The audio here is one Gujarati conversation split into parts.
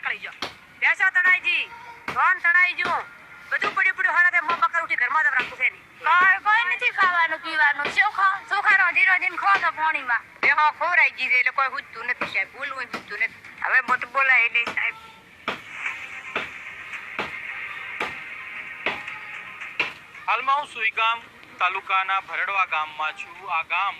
નીકળી ગયો. ભેંસો તણાઈજી ધોન તણાઈ ગયું. બધું પડ્યું પડ્યું હારા મોં બકર ઉઠી ઘરમાં જ રાખું છે નહીં કોઈ કોઈ નથી ખાવાનું પીવાનું. શું ખા? ચોખા રોજી રોજીને ખો તો પાણીમાં. બેહો ખોરાઈ ગઈ છે એટલે કોઈ હુજતું નથી સાહેબ. બોલવું હુજતું નથી. હવે મત બોલાય નહીં સાહેબ. હાલમાં હું સુઈગામ તાલુકાના ભરડવા ગામમાં છું. આ ગામ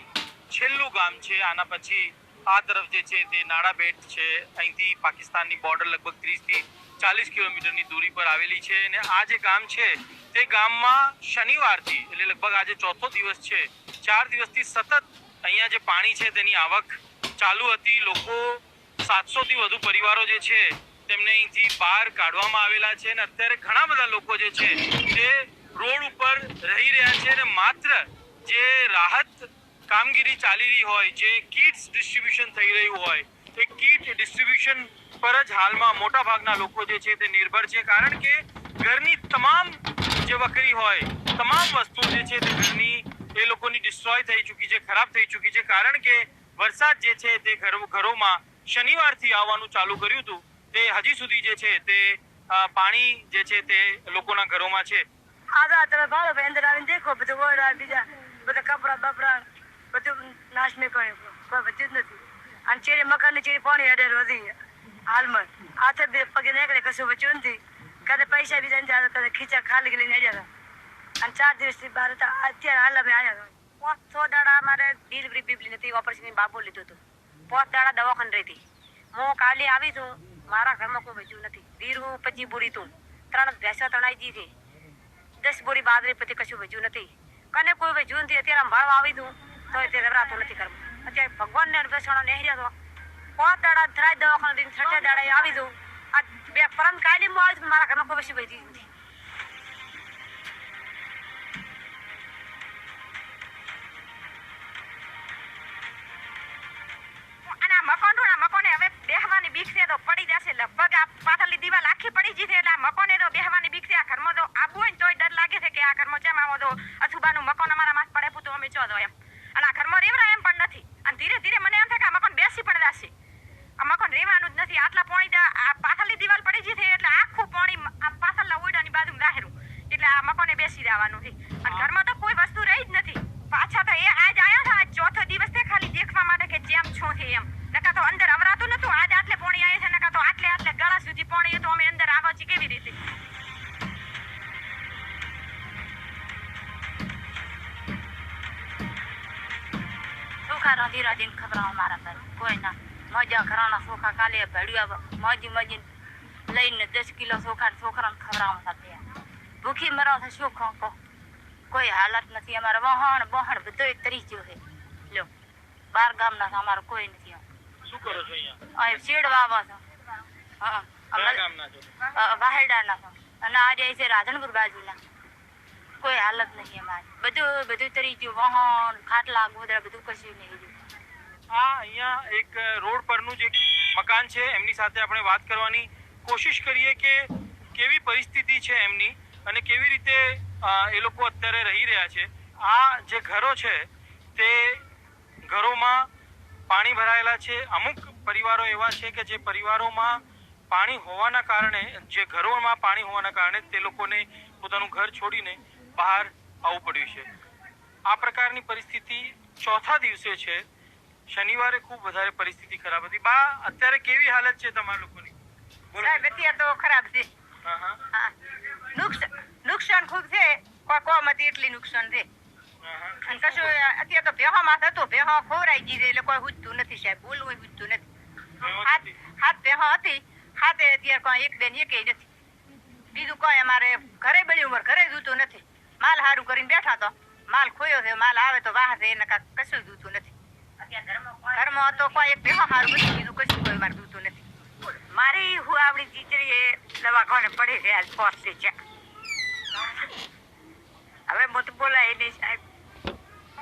છેલ્લું ગામ છે. આના પછી આ તરફ જે છે તે નાડાબેટ છે. અહીંથી પાકિસ્તાનની બોર્ડર લગભગ ત્રીસથી ચાલીસ કિલોમીટરની દૂરી પર આવેલી છે અને આ જે ગામ છે તે ગામમાં શનિવારથી એટલે લગભગ આજે ચોથો દિવસ છે. ચાર દિવસથી સતત અહીંયા જે પાણી છે તેની આવક ચાલુ હતી. લોકો સાતસોથી વધુ પરિવારો જે છે તેમને અહીંથી બહાર કાઢવામાં આવેલા છે અને અત્યારે ઘણા બધા લોકો જે છે તે રોડ ઉપર રહી રહ્યા છે અને માત્ર જે રાહત કામગીરી ચાલી રહી હોય, જે કિટ્સ ડિસ્ટ્રીબ્યુશન થઈ રહ્યું હોય, એ કીટ ડિસ્ટ્રીબ્યુશન પર જ હાલમાં મોટા ભાગના લોકો જે છે તે નિર્ભર છે. કારણ કે ઘરની તમામ જે વકરી હોય, તમામ વસ્તુ જે છે તે ઘરની, એ લોકોની ડિસ્ટ્રોય થઈ ચૂકી છે, ખરાબ થઈ ચૂકી છે. કારણ કે વરસાદ જે છે તે ઘરો, ઘરોમાં શનિવારથી આવવાનું ચાલુ કર્યું હતું. તે હજી સુધી જે છે તે પાણી જે છે તે લોકોના ઘરોમાં છે. ભાડો ભાઈ અંદર આવીને દેખો બધું બીજા બધા કપડા, બપડા. બધું નાશ મેં કર્યું. કોઈ વધ્યું જ નથી. અને ચેરી મકાનની ચેરી પાણી અડેર વધી હાલમાં. હાથે બે પગે નીકળે, કશું બચ્યું નથી. કਦੇ પૈસા બીજા નથી આવતા કદાચ ખીચા ખાલી લઈને હતા. અને ચાર દિવસથી બહાર હતા. અત્યારે હાલ અમે આવ્યા હતા. છ દાડા અમારે ડિલિવરી બીબલી નથી ઓપરેશન બાબુ લીધું હતું. પાંચ દાડા દવાખાને રહી હતી. હું કાલે આવી છું. મારા ઘરમાં કોઈ બચ્યું નથી. વીર પછી બુરી તું. ત્રણ ભેંસા તણાઈ જી હતી દસ બોરી બાદરી પછી કશું વેચ્યું નથી. કને કોઈ વેચ્યું નથી. અત્યારે અંભાળવા આવી તું તો આ મકાને હવે બેહવાની બીક છે તો પડી જશે. લગભગ આ પાછળની દિવાલ આખી પડી જશે એટલે આ મકાને તો બેહવાની બીક છે આ ઘરમાં તો આવવું હોય ને તોય ડર લાગે છે કે આ ઘરમાં જેમ આવો તો અછુબાનું મકાન અમારા માસ પડે પૂતું અમે ચો એમ રેવરા એમ પણ નથી. અને ધીરે ધીરે મને એમ થાય કે આ પણ બેસી પણ જશે. આ પણ રહેવાનું જ નથી. આટલા પાણી આ પાછળની દિવાલ પડી જશે એટલે આખું પાણી આ પાછળના ઓરડાની બાજુ દાહેરું એટલે આ પણ બેસી રહેવાનું છે. અને ઘરમાં ચોખા રાંધી રાંધીને ખવડાવો મારા ઘરે કોઈ ના મજા ઘરાના સોખા કાલે ભેળ્યા મજી મજી લઈને દસ કિલો ચોખા છોકરાને ખવડાવવા સાથે ભૂખી મરો તો શું ખો કહો કોઈ હાલત નથી અમારે વહાણ બહાણ બધું તરી ગયો છે લો બાર ગામના છે અમારે કોઈ નથી શું કરો છો અહીંયા અહીં શેડ વાવો છો હા છો વાહેડાના છો અને આ જાય છે રાધનપુર બાજુના કોઈ હાલત નહીં અમારી બધું બધું તરી ગયું, વહાણ, ખાટલા ગોદરા બધું કશું નહીં આ અહીંયા એક રોડ પરનું જે મકાન છે, એમની સાથે આપણે વાત કરવાની કોશિશ કરીએ કે કેવી પરિસ્થિતિ છે એમની અને કેવી રીતે એ લોકો અત્યારે રહી રહ્યા છે. આ જે ઘરો છે, તે ઘરોમાં પાણી ભરાયેલા છે. અમુક પરિવારો એવા છે કે જે પરિવારોમાં પાણી હોવાના કારણે, જે ઘરોમાં પાણી હોવાના કારણે તે લોકોને પોતાનું ઘર છોડીને બહાર આવવું પડ્યું છે. આ પ્રકારની પરિસ્થિતિ ચોથા દિવસે છે. શનિવારે ખૂબ વધારે પરિસ્થિતિ ખરાબ હતી. બા અત્યારે કેવી હાલત છે તમારા લોકોની? સાહેબ અત્યારે તો ખરાબ છે. નુકસાન ખૂબ છે. કોમ હતી એટલી નુકસાન છે. કશું અત્યારે તો ભેહોમાં હતો. ભેહો ખોરાઈ ગઈ એટલે કોઈ હુજતું નથી સાહેબ. બોલવું હુજતું નથી. હાથ ભેહો હતી. હાથે અત્યારે કોઈ એક બેન એકે નથી. બીજું કોઈ અમારે ઘરે બળી ઉંમર ઘરે જોતું નથી. માલ હારું કરીને બેઠા તો માલ ખોયો છે માલ આવે તો વાહ છે એને કાંઈ કશું જોતું નથી. ઘરમાં તો કોઈ એક ભેહો હારું બધું બીજું કશું કોઈ મારે જોતું નથી. મારી હું આપણી ચીચરી એ દવાખાને પડી છે આજ પહોંચતી છે હવે મત બોલાય નહીં સાહેબ.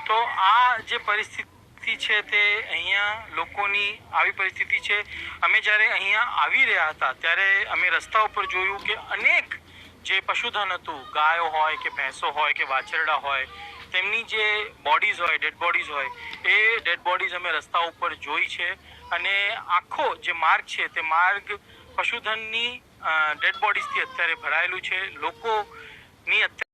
તો આ જે પરિસ્થિતિ છે તે અહીંયા લોકોની આવી પરિસ્થિતિ છે. અમે જ્યારે અહીંયા આવી રહ્યા હતા ત્યારે અમે રસ્તા ઉપર જોયું કે અનેક જે પશુધન હતું, ગાયો હોય કે ભેંસો હોય કે વાછરડા હોય, તેમની જે બોડીઝ હોય ડેડ બોડીઝ હોય, એ ડેડ બોડીઝ અમે રસ્તા ઉપર જોઈ છે અને આખો જે માર્ગ છે તે માર્ગ પશુધનની ડેડ બોડીઝથી અત્યારે ભરાયેલું છે. લોકોની અત્યારે